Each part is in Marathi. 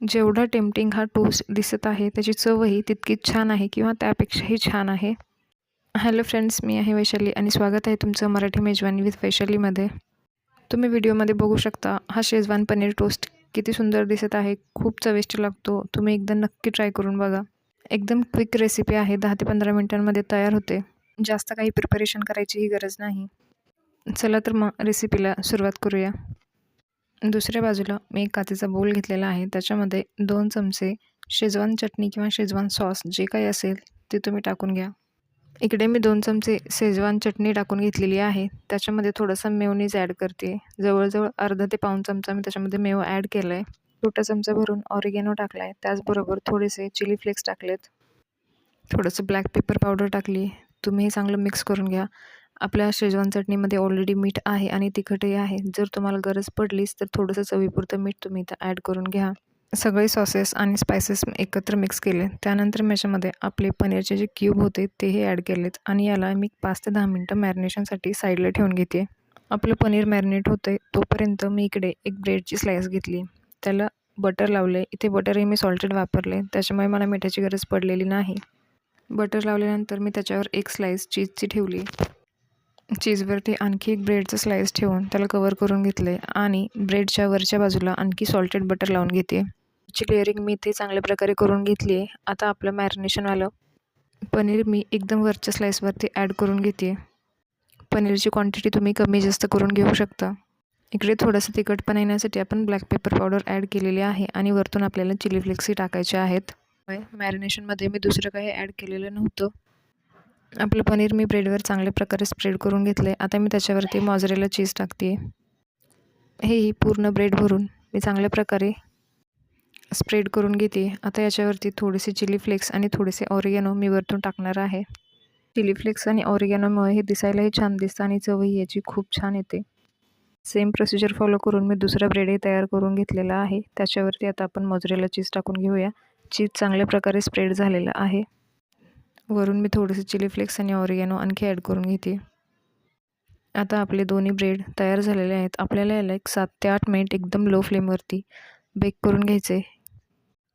जेवढा टेम्पटिंग हा टोस्ट दिसत आहे त्याची चवही तितकीच छान आहे किंवा त्यापेक्षाही छान आहे. हॅलो फ्रेंड्स मी आहे वैशाली आणि स्वागत आहे तुमचं मराठी मेजवानी विथ वैशालीमध्ये. तुम्ही व्हिडिओमध्ये बघू शकता हा शेजवान पनीर टोस्ट किती सुंदर दिसत आहे खूप चविष्ट लागतो तुम्ही एकदा नक्की ट्राय करून बघा. एकदम क्विक रेसिपी आहे दहा ते पंधरा मिनटांमध्ये तयार होते. जास्त काही प्रिपरेशन करायचीही गरज नाही. चला तर मग रेसिपीला सुरुवात करूया. दुसऱ्या बाजूला मी एक काचेचा बोल घेतलेला आहे. त्याच्यामध्ये दोन चमचे शेजवान चटणी किंवा शेजवान सॉस जे काही असेल ते तुम्ही टाकून घ्या. इकडे मी दोन चमचे शेजवान चटणी टाकून घेतलेली आहे. त्याच्यामध्ये थोडंसं मेवनीज ॲड करते. जवळजवळ अर्धा ते पाऊन चमचा मी त्याच्यामध्ये मेव ॲड केलं आहे छोटा चमचा भरून ऑरिगेनो टाकला आहे त्याचबरोबर थोडेसे चिली फ्लेक्स टाकलेत. थोडंसं ब्लॅक पेपर पावडर टाकली. तुम्ही हे चांगलं मिक्स करून घ्या. आपल्या शेजवान चटणीमध्ये ऑलरेडी मीठ आहे आणि तिखटही आहे. जर तुम्हाला गरज पडलीच तर थोडंसं चवीपुरतं मीठ तुम्ही इथं ॲड करून घ्या. सगळे सॉसेस आणि स्पायसेस एकत्र मिक्स केले. त्यानंतर मी याच्यामध्ये आपले पनीरचे जे क्यूब होते तेही ॲड केलेत आणि याला मी पाच ते दहा मिनटं मॅरिनेशनसाठी साईडला ठेवून घेते. आपलं पनीर मॅरिनेट होतं तोपर्यंत मी इकडे एक ब्रेडची स्लाईस घेतली. त्याला बटर लावले. इथे बटरही मी सॉल्टेड वापरले. त्याच्यामुळे मला मिठाची गरज पडलेली नाही. बटर लावल्यानंतर मी त्याच्यावर एक स्लाईस चीजची ठेवली. चीजवरती आणखी एक ब्रेडचं स्लाईस ठेवून त्याला कवर करून घेतले आणि ब्रेडच्या वरच्या बाजूला आणखी सॉल्टेड बटर लावून घेते. ची लेअरिंग मी ते चांगल्या प्रकारे करून घेतली आहे आता आपलं मॅरिनेशन आलं पनीर मी एकदम वरच्या स्लाईसवरती ॲड करून घेते. पनीरची क्वांटिटी तुम्ही कमी जास्त करून घेऊ शकता. इकडे थोडंसं तिखटपणा येण्यासाठी आपण ब्लॅक पेपर पावडर ॲड केलेली आहे आणि वरतून आपल्याला चिली फ्लेक्सही टाकायचे आहेत. मॅरिनेशनमध्ये मी दुसरं काही ॲड केलेलं नव्हतं. आपलं पनीर मी ब्रेडवर चांगल्या प्रकारे स्प्रेड करून घेतलं आहे आता मी त्याच्यावरती मॉजरेला चीज टाकते हे हेही पूर्ण ब्रेड भरून मी चांगल्या प्रकारे स्प्रेड करून घेते आता याच्यावरती थोडेसे चिली फ्लेक्स आणि थोडेसे ऑरिगॅनो मी वरतून टाकणार आहे. चिली फ्लेक्स आणि ऑरिगॅनोमुळे हे दिसायलाही छान दिसतं आणि चवही याची खूप छान येते. सेम प्रोसिजर फॉलो करून मी दुसरा ब्रेडही तयार करून घेतलेला आहे. त्याच्यावरती आता आपण मोजरेला चीज टाकून घेऊया. चीज चांगल्या प्रकारे स्प्रेड झालेलं आहे. वरून मी थोडेसे चिली फ्लेक्स आणि ऑरिगॅनो आणखी ॲड करून घेते. आता आपले दोन्ही ब्रेड तयार झालेले आहेत. आपल्याला याला एक सात ते आठ मिनिट एकदम लो फ्लेमवरती बेक करून घ्यायचे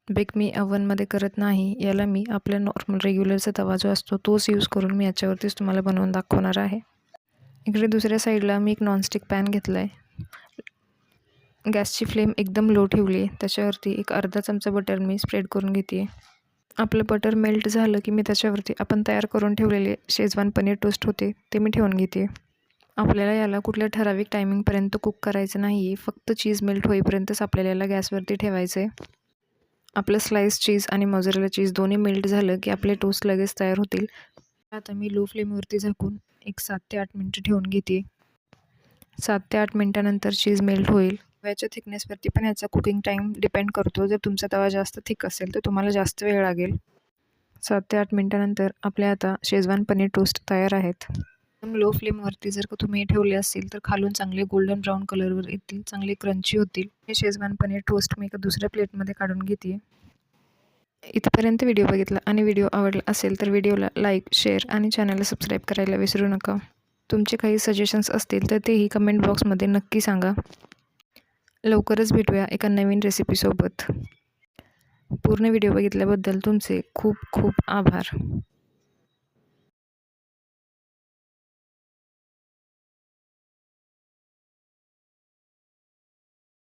बेक मी अवनमध्ये करत नाही. याला मी आपल्या नॉर्मल रेग्युलरचा तवा जो असतो तोच यूज करून मी याच्यावरतीच तुम्हाला बनवून दाखवणार आहे. इकडे दुसऱ्या साईडला मी एक नॉनस्टिक पॅन घेतला आहे गॅसची फ्लेम एकदम लो ठेवली आहे त्याच्यावरती एक अर्धा चमचा बटर मी स्प्रेड करून घेते आपलं बटर मेल्ट झालं की मी त्याच्यावरती आपण तयार करून ठेवलेले शेजवान पनीर टोस्ट होते ते मी ठेवून घेते. आपल्याला याला कुठल्या ठराविक टायमिंगपर्यंत कुक करायचं नाही आहे फक्त चीज मेल्ट होईपर्यंतच आपल्याला याला गॅसवरती ठेवायचं आहे आपलं स्लाईस चीज आणि मोजरेला चीज दोन्ही मेल्ट झालं की आपले टोस्ट लगेच तयार होतील. आता मी लो फ्लेमवरती झाकून एक सात ते आठ मिनटं ठेवून घेते. सात ते आठ मिनटानंतर चीज मेल्ट होईल. तव्याच्या थिकनेसवरती पण याचा कुकिंग टाईम डिपेंड करतो. जर तुमचा तवा जास्त थिक असेल तर तुम्हाला जास्त वेळ लागेल. सात ते आठ मिनटानंतर आपल्या आता शेजवान पनीर टोस्ट तयार आहेत. एकदम लो फ्लेमवरती जर का तुम्ही ठेवले असतील तर खालून चांगले गोल्डन ब्राऊन कलरवर येतील चांगले क्रंची होतील. हे शेजवान पनीर टोस्ट मी एका दुसऱ्या प्लेटमध्ये काढून घेते. इथपर्यंत व्हिडिओ बघितला आणि व्हिडिओ आवडला असेल तर व्हिडिओला लाईक शेअर आणि चॅनलला सबस्क्राईब करायला विसरू नका. तुमचे काही सजेशन्स असतील तर तेही कमेंट बॉक्समध्ये नक्की सांगा. लवकरच भेटूया एका नवीन रेसिपीसोबत पूर्ण व्हिडिओ बघितल्याबद्दल तुमचे खूप खूप आभार.